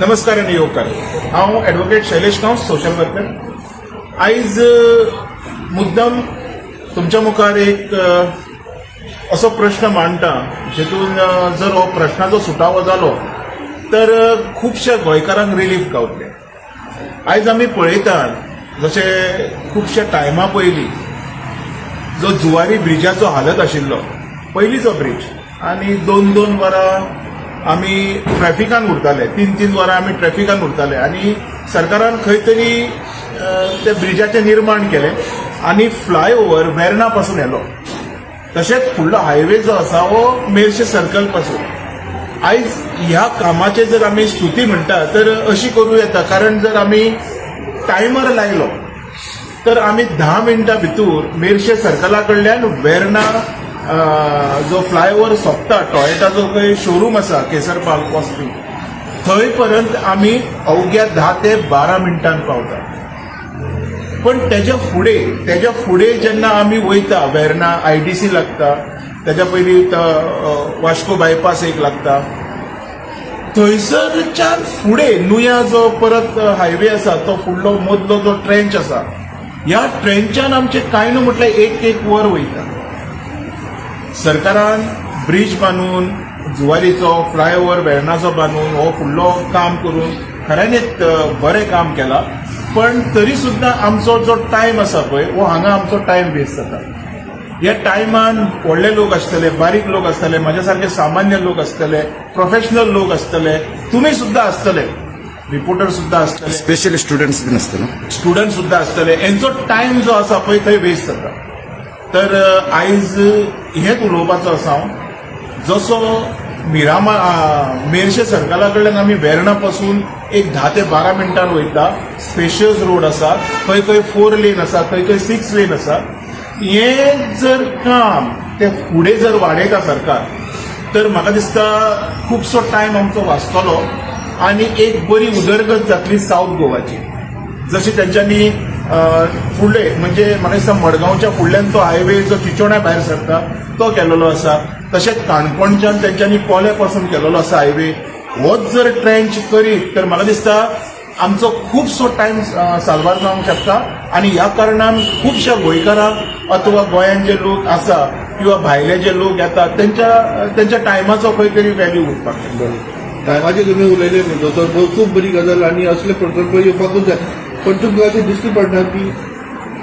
नमस्कार आनी योगकार हांव advocate Shailesh Gawas social worker आयज मुद्दम तुमच्या मुखार एक असो प्रश्न मांडटा जेतून जर हो प्रश्नाचो सुटावो जालो तर अ, खुबशे गोंयकारांक रिलीफ गावतले. आयज आमी पळयतात जशें खुबशे टायमा पयलीं जो जुवारी ब्रिजाचो हालत आशिल्लो पयलींचो ब्रिज आनी दोन दोन वरां आमी ट्रॅफिकान उरताले. तीन तीन वरां आमी ट्रॅफिकान उरताले. आनी सरकारान खंय तरी त्या ब्रिजाचें निर्माण केलें. आनी फ्लायओव्हर वेर्ना पासून येलो तशेंच फुडलो हायवे जो आसा हो मेर्शे सर्कलपासून. आयज ह्या कामाचे जर आमी स्तुती म्हणटा तर अशी करूं येता कारण जर आमी टायमर लायलो तर आमी धा मिनटां भितर मेर्शे सर्कला कडल्यान वेर्ना जो फ्लायओव्हर सोंपता टॉयटाचो खंय शोरूम आसा केसर पार्क वचपी थंय पर्यंत आमी अवघ्या धा ते बारा मिनटांन पावता. पण तेज्या फुडें तेज्या फुडें जेन्ना आमी वयता वेर्ना आय डी सी लागता तेज्या पयलीं वास्को बायपास एक लागता. थंयसरच्यान फुडें नुया जो परत हायवे आसा तो फुडलो मदलो जो ट्रेंच आसा ह्या ट्रेंचान आमचे कांय न्हू म्हटल्यार एक एक वर वयता सरकारान ब्रिज बांदून जुवारीचो फ्लायओव्हर वेर्णाचो बांदून हो फुडलो काम करून खऱ्यांनीच अ, बरें काम केलां पण तरी सुद्दां आमचो जो टायम आसा पळय हो हांगा आमचो टायम वेस्ट जाता. ह्या टायमान व्हडले लोक आसतले बारीक लोक आसतले म्हाज्या सारखे सामान्य लोक आसतले प्रोफेशनल लोक आसतले तुमी सुद्दां आसतले रिपोर्टर सुद्दां आसतले. स्पेशली स्टुडंट्स बीन असतं ना? स्टुडंट सुद्दां आसतले. हेंचो टायम जो आसा पळय थंय वेस्ट जाता. तर अ, आयज हेच उलोवपाचो आसा हांव जसो मिरामा मेर्शे सर्कला कडल्यान आमी वेर्णा पासून एक धा ते बारा मिनटान वयता स्पेशियस रोड आसा खंय खंय फोर लेन आसा खंय खंय सिक्स लेन आसा हें जर काम ते फुडें जर वाडयता सरकार तर म्हाका दिसता खुबसो टायम आमचो वाचतलो आनी एक बरी उदरगत जातली सावथ गोवाची जशी तेंच्यांनी फुडले म्हणजे म्हाका दिसता मडगांवच्या फुडल्यान तो हायवे जो चिचोण्या भायर सरता तो केलेलो आसा तशेंच काणकोणच्यान तेंच्यांनी पोल्या पासून केलेलो आसा हायवे होच जर ट्रेंच करीत तर म्हाका दिसता आमचो खुबसो टायम साल्वार जावंक शकता. आनी ह्या कारणान खुबश्या गोंयकारांक अथवा गोंयान जे लोक आसा किंवा भायले जे लोक येतात तेंच्या तेंच्या टायमाचो खंय तरी व्हॅल्यू उरपाक शकता टायमाचे तुमी उलयले न्हू खूब बरी गजाल आनी असले प्रकल्प येवपाकूच जाय पण तुमकां अशें दिश्टी पडटा की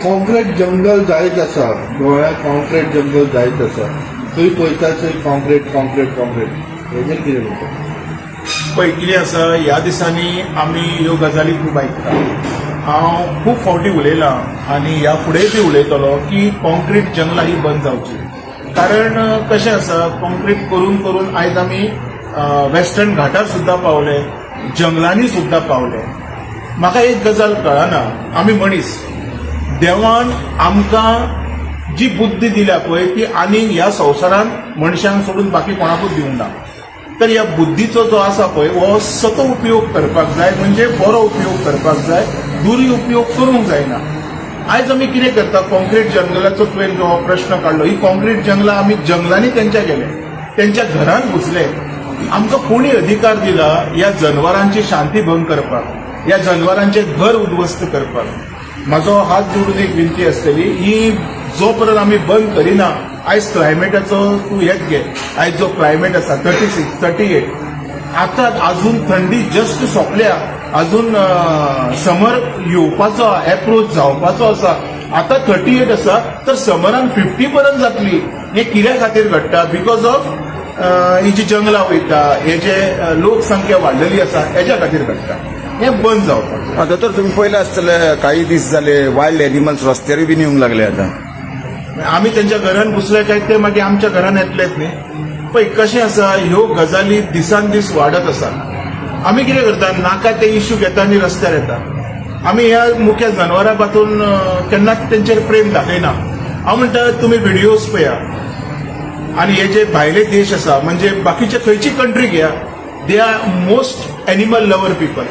कॉन्क्रीट जंगल जायत आसा गोंयांत कॉन्क्रीट जंगल जायत आसा थंय पळयता थंय कॉन्क्रीट कॉन्क्रीट कॉन्क्रीट हेजेर कितें म्हणटा पळय कितें आसा ह्या दिसांनी आमी ह्यो गजाली खूब आयकता हांव खूब फावटी उलयलां आनी ह्या फुडें बी उलयतलो की कॉन्क्रीट जंगलां ही बंद जावची. कारण कशें आसा कॉन्क्रीट करून करून आयज आमी वेस्टर्न घाटार सुद्दां पावले जंगलांनी सुद्दां पावले. म्हाका एक गजाल कळना. आमी मनीस. देवान आमकां जी बुद्धी दिल्या पळय ती आनीक ह्या संवसारांत मनशांक सोडून बाकी कोणाकूच दिवंक ना. तर ह्या बुद्धीचो जो आसा पळय हो सत उपयोग करपाक जाय म्हणजे बरो उपयोग करपाक जाय दुरुपयोग करूंक जायना. आयज आमी कितें करता कॉन्क्रीट जंगलाचो तुवें जो प्रश्न काडलो ही कॉन्क्रीट जंगलां आमी जंगलांनी तेंच्या गेले. तेंच्या घरांत घुसले. आमकां कोणी अधिकार दिला ह्या जनवरांची शांती भंग करपाक? ह्या जनवरांचे घर उद्ध्वस्त करपाक म्हाजो हात जोडून एक विनंती आसतली ही जो पर्यंत आमी बंद करिना आयज क्लायमेटाचो तूं हेच घे. आयज जो क्लायमेट आसा थर्टी सिक्स थर्टी एट आतां अजून थंडी जस्ट सोंपल्या. अजून समर येवपाचो एप्रोच जावपाचो आसा आतां थर्टी एट आसा तर समरान फिफ्टी पर्यंत जातली. हें किऱ्या खातीर घडटा? बिकॉज ऑफ ही जी जंगलां वयता हे जे लोकसंख्या वाडलेली आसा हेच्या खातीर घडटा. हें बंद जावपाक जाय. आता तर तुम्ही पहिले असतले काही दीस झाले वाईल्ड एनिमल्स रस्त्यार बीन येऊंक लागले आता. आमी तेंच्या घरान घुसले काय ते मागीर आमच्या घरान येतलेच न्ही पळय कशें आसा ह्यो गजाली दिसान दीस वाडत आसा आमी कितें करता? नाका ते इश्यू घेता आनी रस्त्यार येता. आमी ह्या मुख्य जनावरां बातून अं, केन्नाच तेंचेर प्रेम दाखयना हांव म्हणटा तुमी व्हिडियोज पळया आनी हे जे भायले देश आसा म्हणजे बाकीचे खंयची country घेया they are most animal lover people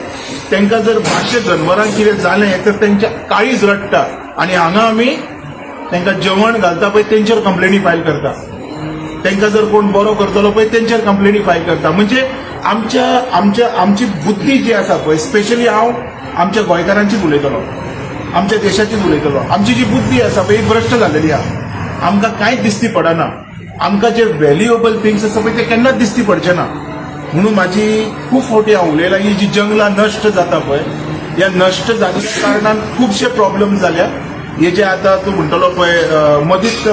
तांकां जर मातशें जनवरांक कितें जालें तर तेंच्या काळीज रडटा आनी हांगा आमी तांकां जेवण घालता पळय तेंचेर कंप्लेनी फायल करता. तांकां जर कोण बरो करतलो पळय तेंचेर कंप्लेनी फायल करता. म्हणजे आमच्या आमच्या आमची बुद्धी जी आसा पळय स्पेशली हांव आमच्या गोंयकारांचीच उलयतलो. आमच्या देशाचीच उलयतलो. आमची जी बुद्धी आसा पळय ही भ्रश्ट जालेली आहा. आमकां कांयच दिसती पडना. आमकां जे व्हॅल्युएबल थिंग्स आसा पळय ते केन्नाच दिसती पडचे ना. म्हणून माझी खूप फावटी हांव ही जी जंगलां नश्ट जाता पळय ह्या नश्ट जाल्ल्या कारणान खुबशे प्रॉब्लेम जाल्या हे जे आतां तूं म्हणटलो पळय मदींच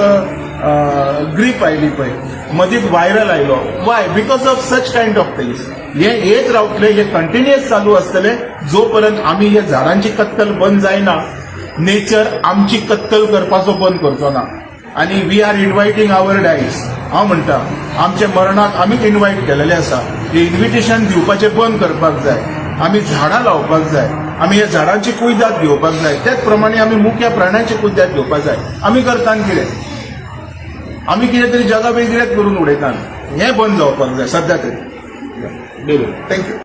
ग्रीप आयली पळय मदींच व्हायरल आयलो. Why because of such kind of things हे येत रावतले हे कंटिन्युअस चालू असतले. जो पर्यंत आमी हे झाडांची कत्तल बंद जायना नेचर आमची कत्तल करपाचो बंद करचो ना. आणि we are inviting our dais हांव म्हणटा आमच्या मरणाक आमीच इन्व्हायट केलेले आसा इन्व्हिटेशन दिवपाचें बंद करपाक जाय. आमी झाडां लावपाक जाय. आमी ह्या झाडांची कुयदाद घेवपाक जाय. त्याच प्रमाणे आमी मुख्या प्राण्यांची कुयदाद घेवपाक जाय. आमी करतात कितें? आमी कितें तरी जगा वेगळेच करून उडयतात हें बंद जावपाक जाय सध्या तरी. थँक्यू